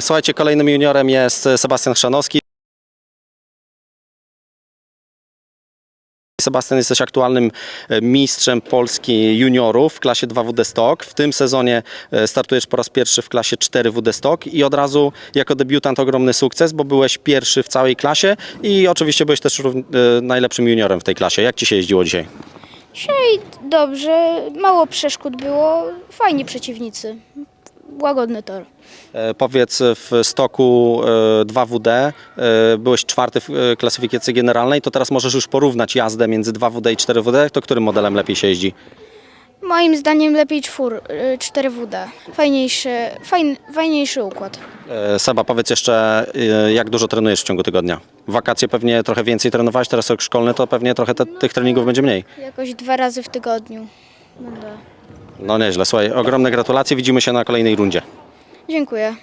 Słuchajcie, kolejnym juniorem jest Sebastian Chrzanowski. Sebastian, jesteś aktualnym e, mistrzem Polski juniorów w klasie 2WD Stock. W tym sezonie e, startujesz po raz pierwszy w klasie 4WD Stock i od razu jako debiutant ogromny sukces, bo byłeś pierwszy w całej klasie i oczywiście byłeś też e, najlepszym juniorem w tej klasie. Jak Ci się jeździło dzisiaj? Dzisiaj dobrze, mało przeszkód było, fajni przeciwnicy. Łagodny tor. E, Powiedz, w stoku e, 2WD e, byłeś czwarty w e, klasyfikacji generalnej, to teraz możesz już porównać jazdę między 2WD i 4WD. To którym modelem lepiej się jeździ? Moim zdaniem lepiej czwór, y, 4WD. Fajniejszy, fajn, fajniejszy układ. E, Seba, powiedz jeszcze, e, jak dużo trenujesz w ciągu tygodnia? Wakacje pewnie trochę więcej trenowałeś, teraz rok szkolny, to pewnie trochę te, tych treningów będzie mniej. Jakoś dwa razy w tygodniu. Będę. No nieźle, słuchaj, ogromne gratulacje, widzimy się na kolejnej rundzie. Dziękuję.